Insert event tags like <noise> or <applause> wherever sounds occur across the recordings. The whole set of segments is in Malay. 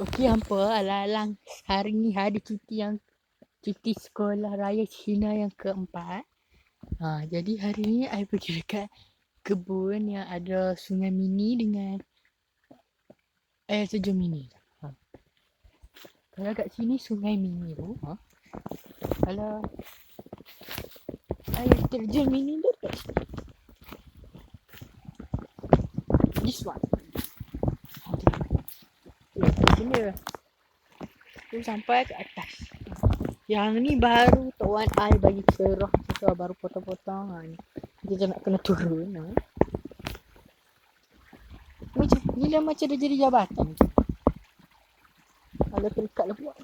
Okey hampa alang-alang hari ni hari cuti yang cuti sekolah raya Cina yang keempat. Ha, jadi hari ni I pergi <laughs> dekat kebun yang ada sungai mini dengan air terjun mini. Ha. Kalau kat sini sungai mini tu, ha. Kalau air terjun mini tu kat sini. Lah. Tu sampai ke atas. Yang ni baru tuan ai bagi cerah kita baru potong-potong ha, ni. Kita nak kena turun ha. Macam ni dah macam dah jadi jabatan. Kalau terikat lah buat.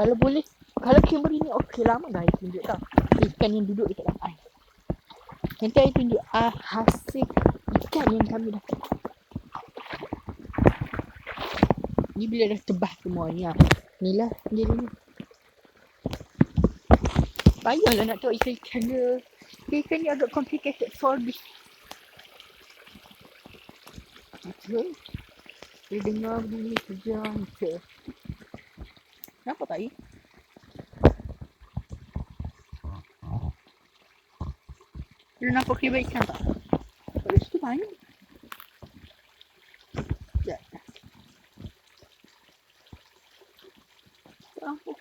Kalau boleh Kalau kamera ni okey lama guys tunjuk tau Ikan yang duduk dekat air Nanti saya tunjuk uh, hasil ikan yang kami dapat. Ni bila dah tebas semua ni lah. Ni lah dia ni. Payahlah nak tengok ikan-ikan dia. Ikan ni agak complicated for this. Okay. Dia dengar bunyi kejang. Okay. Kenapa tak ni? Lu nampak kira ikan tak? Pada situ banyak. Sekejap. Tak nampak.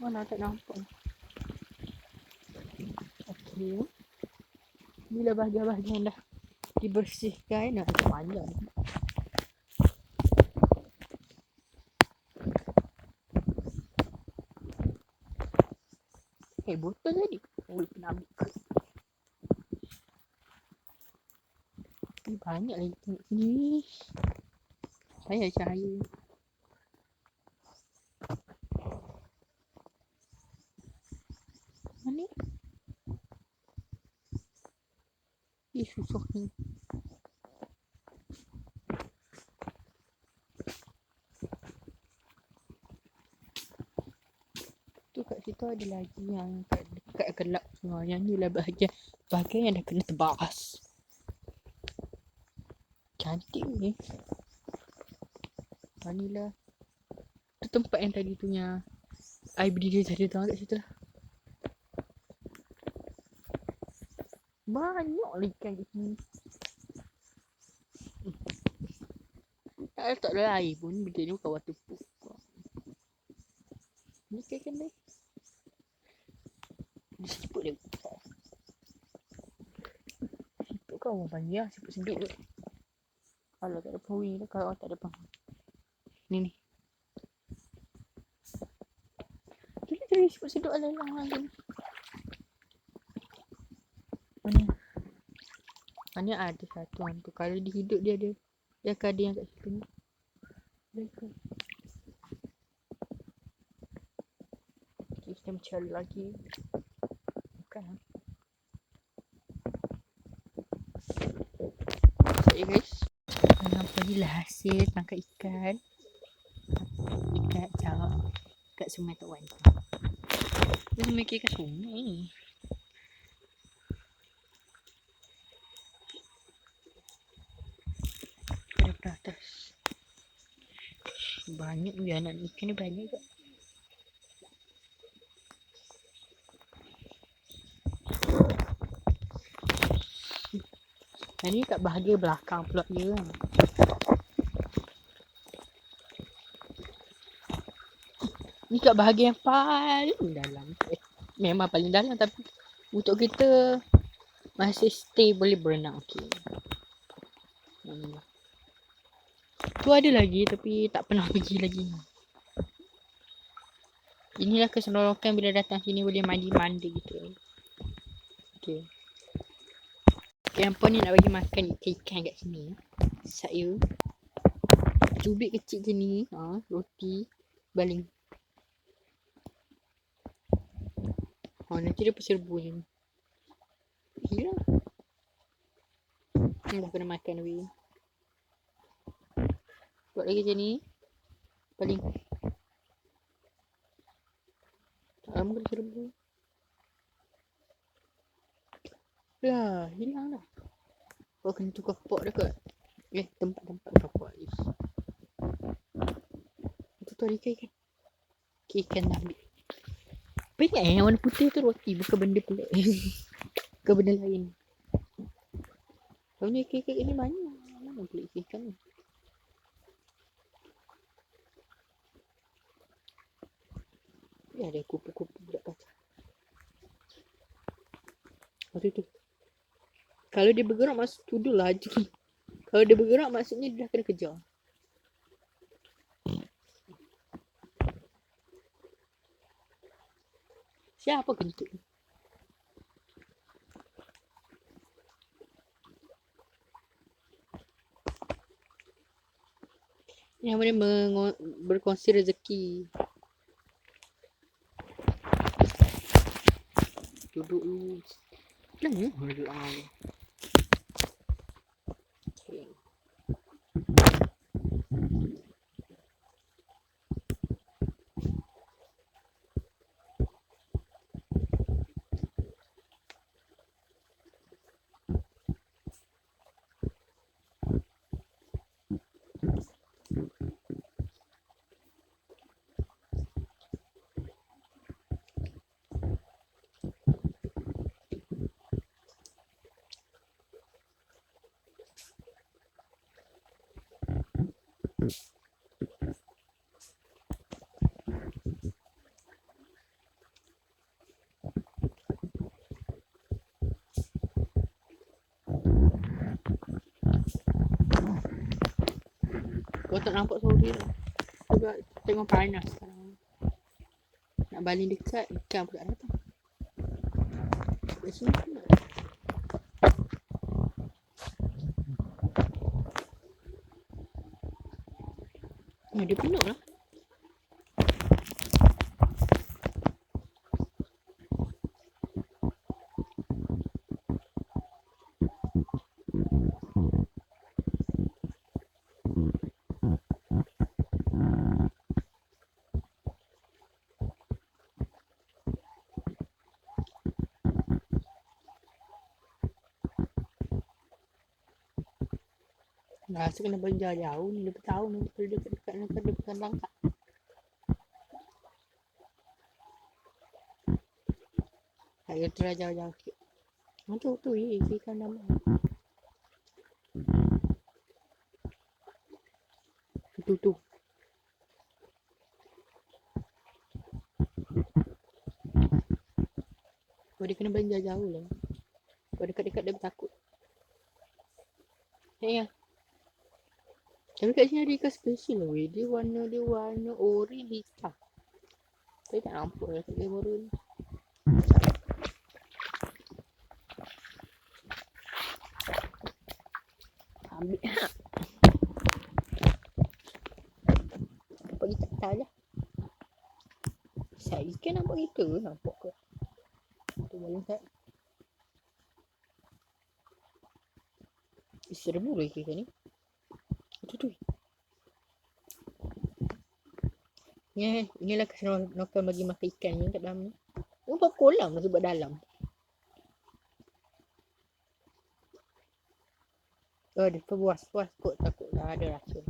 Mana tak nampak. Okey. Bila bahagian-bahagian dah dibersihkan, nak banyak. Eh, botol tadi. Oh, kena ambil ke. Ni banyak lagi tengok sini. Saya cahaya. Mana? Eh, susah ni. Tu ada lagi yang dekat gelap semua. Yang ni lah bahagian bahagian yang dah kena tebas. Cantik ni. Ni lah. Tu tempat yang tadi punya I berdiri tadi tu kat situ lah. Banyak lagi ikan kat sini. Tak ada air pun berdiri ni bukan waterproof. Ni kan ni. Siput dia. Siput kau orang panggil lah. Siput sedut tu. Kalau tak ada penghuni tu. Kalau tak ada penghuni. Ni ni. Dia jadi siput sedut lah lah lah. Mana? Mana ada satu orang tu. Kalau dia hidup dia ada. Dia akan ada yang kat situ ni. Dia kita mencari lagi bukan okay guys nampaklah hasil tangkap ikan. Dekat jauh kat sungai Tawan ni sungai ikan sungai. Dekat atas? Banyak ya anak ikan ni banyak juga Yang ni kat bahagian belakang pula dia kan. Ni kat bahagian paling dalam. Eh, memang paling dalam tapi untuk kita masih stay boleh berenang. Okay. Hmm. Tu ada lagi tapi tak pernah <laughs> pergi lagi. Inilah keseronokan bila datang sini boleh mandi-mandi gitu. Okay. Yang ni nak bagi makan ikan-ikan kat sini. Saya cubit kecil je ni, ha, roti baling. Ha, nanti dia perserbu je ni. Gila. Ni dah kena makan weh. Buat lagi macam ni. Paling. Tak lama kena serbu. Dah, hilang dah. Kau kena tukar pot dekat. Eh, tempat-tempat kapok. Ish. Itu tu ada ikan ikan. Okay, ikan dah ambil. Apa ingat eh, warna putih tu roti. Bukan benda pelik. <laughs> bukan benda lain. Kau ni ikan-ikan ni banyak. Mana pelik ikan ni? Ya, ada kupu-kupu budak kacang. Waktu tu. Kalau dia bergerak masuk tuduh je. Kalau dia bergerak maksudnya dia dah kena kejar. Siapa kentut? Yang mana mengo- berkongsi rezeki. Duduk dulu. Jangan duduk lama. Okay. Kau tak nampak sorry dah. Sebab tengok panas sekarang. Nak baling dekat, ikan pun tak datang. Kat sini ada. Ya, dia penuh lah. Rasa kena balik jauh-jauh ni. Lepas tahun ni. Kalau dekat-dekat ni. Kan dia bukan langkah. Ayo try jauh-jauh sikit. Ah, tu eh. Ikan nama. Tu tu. Kau dia kena balik jauh-jauh lah. Kau dekat-dekat dia takut. Ya, ya. Tapi kat sini ada ikan special lah. Dia warna dia warna oren hitam. Saya tak nampak lah kat baru ni. Ambil. Nampak kita tak lah. Saya ikan nampak kita ke? Nampak ke? Tu boleh tak? Serbu lah ikan ni. Tu tu. Ni, inilah keseronokan bagi makan ikan ni kat dalam ni. Nampak kolam lah sebab dalam. Oh, dia puas-puas kot takut dah ada racun.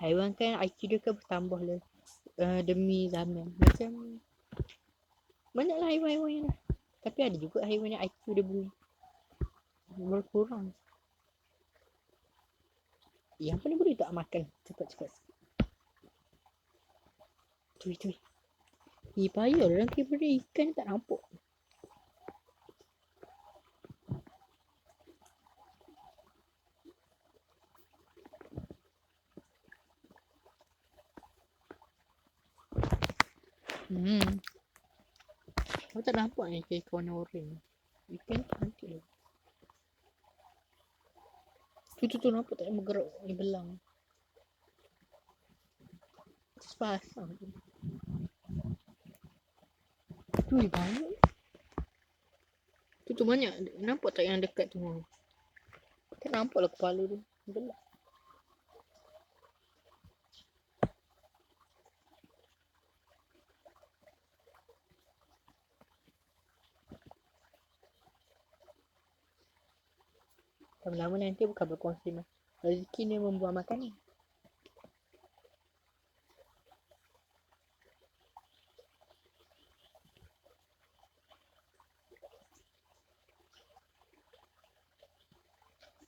Haiwan kan IQ dia kan bertambah lah uh, demi zaman. Macam banyaklah haiwan-haiwan yang dah. Tapi ada juga haiwan yang IQ dia boleh berkurang. Yang paling boleh tak makan cepat-cepat. Tu tu. Eh payah dalam kamera ikan tak nampak. Hmm. Kau tak nampak ni ikan warna oren. Ikan cantik lah. Tu tu nampak tak yang bergerak ni belang. Terus pasang tu. Tu banyak. Tu tu banyak. Nampak tak yang dekat tu? Tak nampak lah kepala tu. Belang. Lama-lama nanti bukan berkongsi mah. Rezeki ni membuah makanan.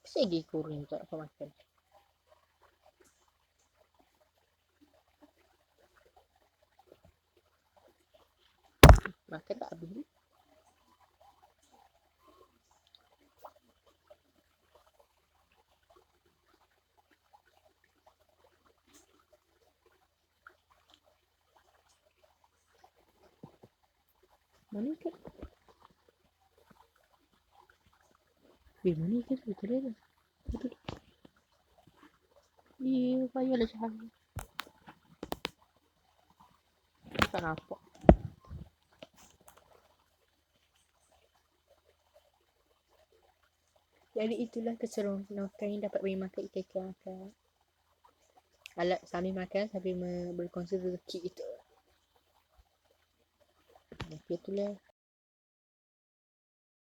Saya pergi kurung tak apa makan. Makan tak habis ni. Mana ikan? Eh, mana ikan tu? Tak ada dah. Itu dia. Dia payahlah cahaya. Tak nampak. Jadi itulah keseronokan yang dapat bagi makan ikan-ikan makan. Alat sambil makan sambil berkongsi rezeki kita. Itulah